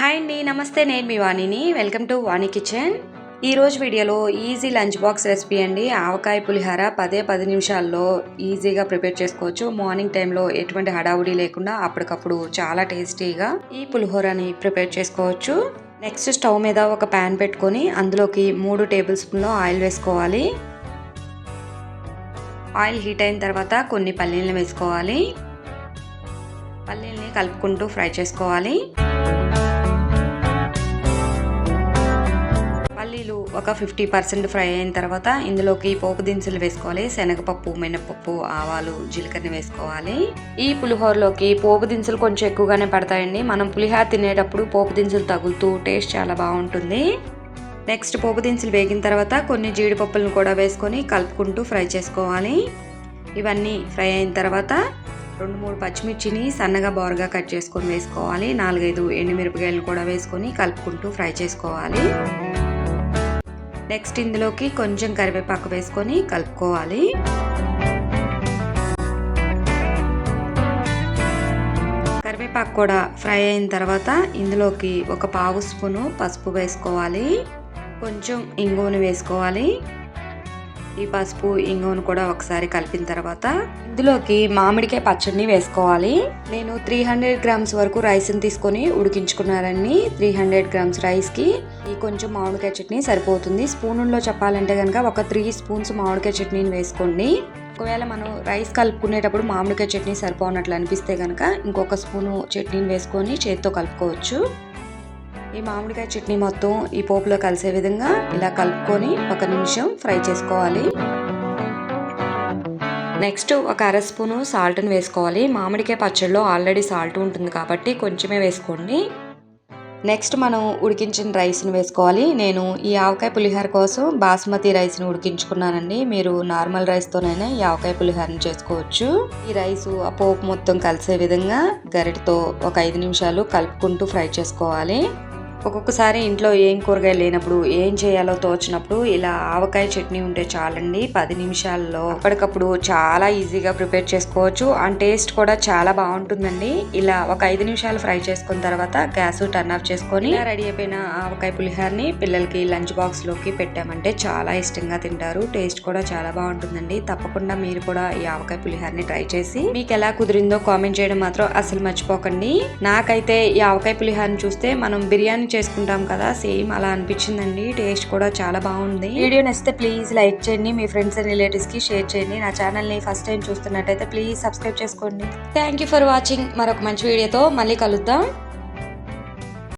Hi అండి నమస్తే నేను మీ వాణిని. Welcome to Vani kitchen. ఈరోజు వీడియోలో ఈజీ లంచ్ బాక్స్ రెసిపీ అండి. ఆవకాయ పులిహార పదే పది నిమిషాల్లో ఈజీగా ప్రిపేర్ చేసుకోవచ్చు. మార్నింగ్ టైంలో ఎటువంటి హడావుడి లేకుండా అప్పటికప్పుడు చాలా టేస్టీగా ఈ పులిహోరని ప్రిపేర్ చేసుకోవచ్చు. నెక్స్ట్ స్టవ్ మీద ఒక ప్యాన్ పెట్టుకొని అందులోకి మూడు టేబుల్ స్పూన్లు ఆయిల్ వేసుకోవాలి. ఆయిల్ హీట్ అయిన తర్వాత కొన్ని పల్లీలను వేసుకోవాలి. పల్లీల్ని కలుపుకుంటూ ఫ్రై చేసుకోవాలి. ఒక ఫిఫ్టీ పర్సెంట్ ఫ్రై అయిన తర్వాత ఇందులోకి పోపు దినుసులు వేసుకోవాలి శనగపప్పు మినపప్పు ఆవాలు జీలకర్ర వేసుకోవాలి. ఈ పులిహోరలోకి పోపు దినుసులు కొంచెం ఎక్కువగానే పడతాయండి. మనం పులిహోర తినేటప్పుడు పోపు దినుసులు తగులుతూ టేస్ట్ చాలా బాగుంటుంది. నెక్స్ట్ పోపు దినుసులు వేగిన తర్వాత కొన్ని జీడిపప్పులను కూడా వేసుకొని కలుపుకుంటూ ఫ్రై చేసుకోవాలి. ఇవన్నీ ఫ్రై అయిన తర్వాత రెండు మూడు పచ్చిమిర్చిని సన్నగా బోరగా కట్ చేసుకొని వేసుకోవాలి. నాలుగైదు ఎండుమిరపకాయలు కూడా వేసుకొని కలుపుకుంటూ ఫ్రై చేసుకోవాలి. నెక్స్ట్ ఇందులోకి కొంచెం కరివేపాకు వేసుకొని కలుపుకోవాలి. కరివేపాకు కూడా ఫ్రై అయిన తర్వాత ఇందులోకి ఒక పావు స్పూను పసుపు వేసుకోవాలి. కొంచెం ఇంగువను వేసుకోవాలి. ఈ పసుపు ఇంగును కూడా ఒకసారి కలిపిన తర్వాత ఇందులోకి మామిడికాయ పచ్చడిని వేసుకోవాలి. నేను త్రీ హండ్రెడ్ గ్రామ్స్ వరకు రైస్ని తీసుకొని ఉడికించుకున్నారని త్రీ హండ్రెడ్ గ్రామ్స్ రైస్కి ఈ కొంచెం మామిడికాయ చట్నీ సరిపోతుంది. స్పూన్లో చెప్పాలంటే కనుక ఒక త్రీ స్పూన్స్ మామిడికాయ చట్నీని వేసుకోండి. ఒకవేళ మనం రైస్ కలుపుకునేటప్పుడు మామిడికాయ చట్నీ సరిపోనట్లు అనిపిస్తే కనుక ఇంకొక స్పూను చట్నీని వేసుకొని చేతితో కలుపుకోవచ్చు. ఈ మామిడికాయ చట్నీ మొత్తం ఈ పోపులో కలిసే విధంగా ఇలా కలుపుకొని ఒక నిమిషం ఫ్రై చేసుకోవాలి. నెక్స్ట్ ఒక అర స్పూను సాల్ట్ని వేసుకోవాలి. మామిడికాయ పచ్చడిలో ఆల్రెడీ సాల్ట్ ఉంటుంది కాబట్టి కొంచెమే వేసుకోండి. నెక్స్ట్ మనం ఉడికించిన రైస్ని వేసుకోవాలి. నేను ఈ ఆవకాయ పులిహోర కోసం బాస్మతి రైస్ని ఉడికించుకున్నానండి. మీరు నార్మల్ రైస్తోనైనా ఈ ఆవకాయ పులిహోరని చేసుకోవచ్చు. ఈ రైస్ ఆ పోపు మొత్తం కలిసే విధంగా గరిటతో ఒక ఐదు నిమిషాలు కలుపుకుంటూ ఫ్రై చేసుకోవాలి. ఒక్కొక్కసారి ఇంట్లో ఏం కూరగాయ లేనప్పుడు ఏం చేయాలో తోచినప్పుడు ఇలా ఆవకాయ చట్నీ ఉంటే చాలండి. పది నిమిషాల్లో అప్పటికప్పుడు చాలా ఈజీగా ప్రిపేర్ చేసుకోవచ్చు. అండ్ టేస్ట్ కూడా చాలా బాగుంటుందండి. ఇలా ఒక ఐదు నిమిషాలు ఫ్రై చేసుకున్న తర్వాత గ్యాస్ టర్న్ ఆఫ్ చేసుకొని రెడీ అయిపోయిన ఆవకాయ పులిహార్ని పిల్లలకి లంచ్ బాక్స్లోకి పెట్టామంటే చాలా ఇష్టంగా తింటారు. టేస్ట్ కూడా చాలా బాగుంటుందండి. తప్పకుండా మీరు కూడా ఈ ఆవకాయ పులిహార్ని ట్రై చేసి మీకు ఎలా కుదిరిందో కామెంట్ చేయడం మాత్రం అసలు మర్చిపోకండి. నాకైతే ఈ ఆవకాయ పులిహార్ని చూస్తే మనం బిర్యానీ చేసుకుంటాం కదా సేమ్ అలా అనిపించిందండి. టేస్ట్ కూడా చాలా బాగుంది. వీడియో నచ్చితే ప్లీజ్ లైక్ చేయండి మీ ఫ్రెండ్స్ అండ్ రిలేటివ్స్కి షేర్ చేయండి. నా ఛానల్ని ఫస్ట్ టైం చూస్తున్నట్టయితే ప్లీజ్ సబ్స్క్రైబ్ చేసుకోండి. థ్యాంక్ యూ ఫర్ వాచింగ్ మరొక మంచి వీడియోతో మళ్ళీ కలుద్దాం.